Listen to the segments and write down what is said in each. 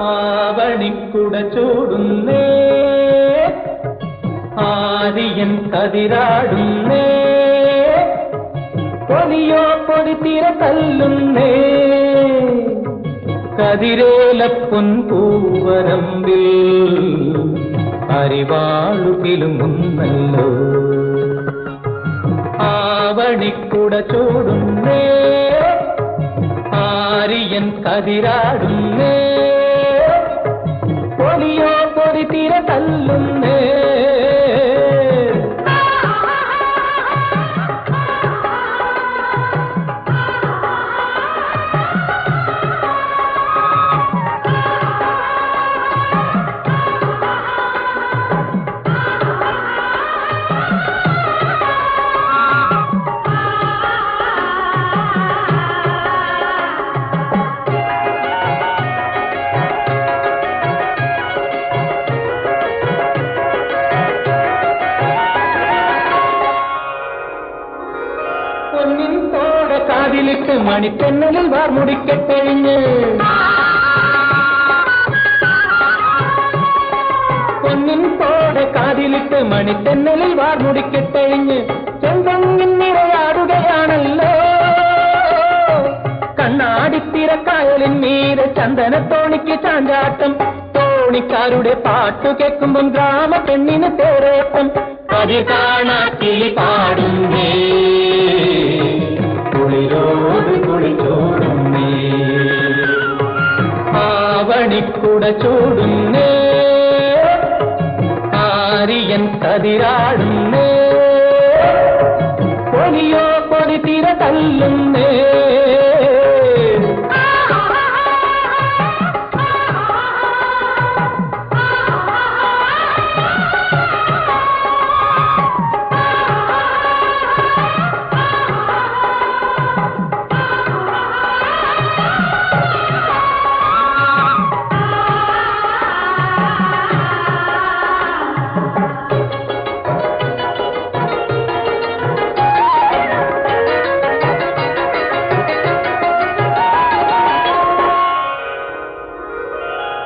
ആവണിക്കുട ചൂടുന്നേ. ആര്യൻ കതിരാടുന്നേ. പൊലിയോ പൊടിത്തിര തല്ലുന്നേ. കതിരേലപ്പൊൻ പൂവരമ്പിൽ അറിവാളു കിലുങ്ങുന്നല്ലോ ആവണിക്കുട ചൂടുന്നേ. ആര്യൻ കതിരാടുന്നേ. പൊലിയോ പൊടിത്തിര തല്ലുന്നേ പൊന്നിൻ കാതിലിട്ട് മണിപ്പെണ്ണലിൽ വാർമുടിക്കഴിഞ്ഞ് പൊന്നിൻ തോട കാതിലിട്ട് മണിത്തെന്നലിൽ വാർ മുടിക്കെട്ടഴിഞ്ഞ് ചെന്തങ്ങിൻ നിറയാടുകയാണല്ലോ കണ്ണാടിത്തിരക്കായലിൻ മീരെ ചന്ദനത്തോണിക്ക് ചാഞ്ചാട്ടം. തോണിക്കാരുടെ പാട്ടു കേൾക്കുമ്പം ഗ്രാമ പെണ്ണിന് തേറേപ്പം കതി കാണാ പാടുന്നേ ആവണിക്കുട ചൂടുന്നേ ആര്യൻ കതിരാടുന്നേ പൊലിയോ പൊടി തിര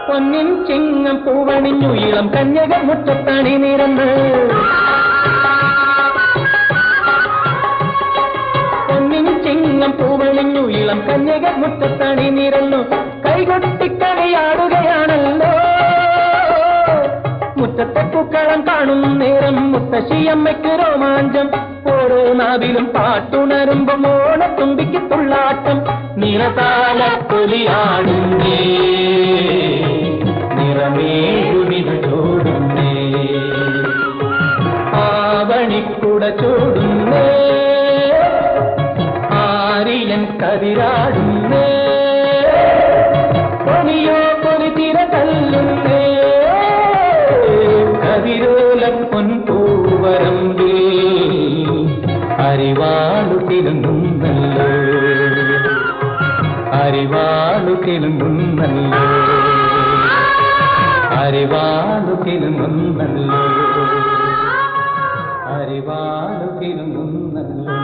പൊന്നിൻ ചിങ്ങം പൂവണിഞ്ഞു ഇളം കന്യക മുറ്റത്തണി നിരന്ന് പൊന്നിൻ ചിങ്ങം പൂവണിഞ്ഞു ഇളം കന്യക മുറ്റത്തണി നിരന്നു. കൈകൊട്ടിക്കളിയാടുകയാണല്ലോ മുറ്റത്തെ പൂക്കളം കാണും നേരം മുത്തശ്ശിയമ്മയ്ക്ക് രോമാഞ്ചം. ഓരോ നാവിലും പാട്ടുണരുമ്പം ഓണത്തുമ്പിക്ക് തുള്ളാട്ടം. നിറതാല കൊലിയാടുന്നേ നിറമേഴുമിത് ചൂടുന്നേ ആവണിക്കുട ചൂടുന്നേ. ആര്യൻ കതിരാടുന്നേ. പൊനിയോ പൊലിതിര തല്ലുന്നേ. കതിരോല പൊൻപൂവരമ്പിൽ അറിവാളു തിരുങ്ങുന്നല്ലോ അറിവാളു തിരുങ്ങുന്നല്ലോ അരിവാലു കിലുങ്ങുന്നല്ലോ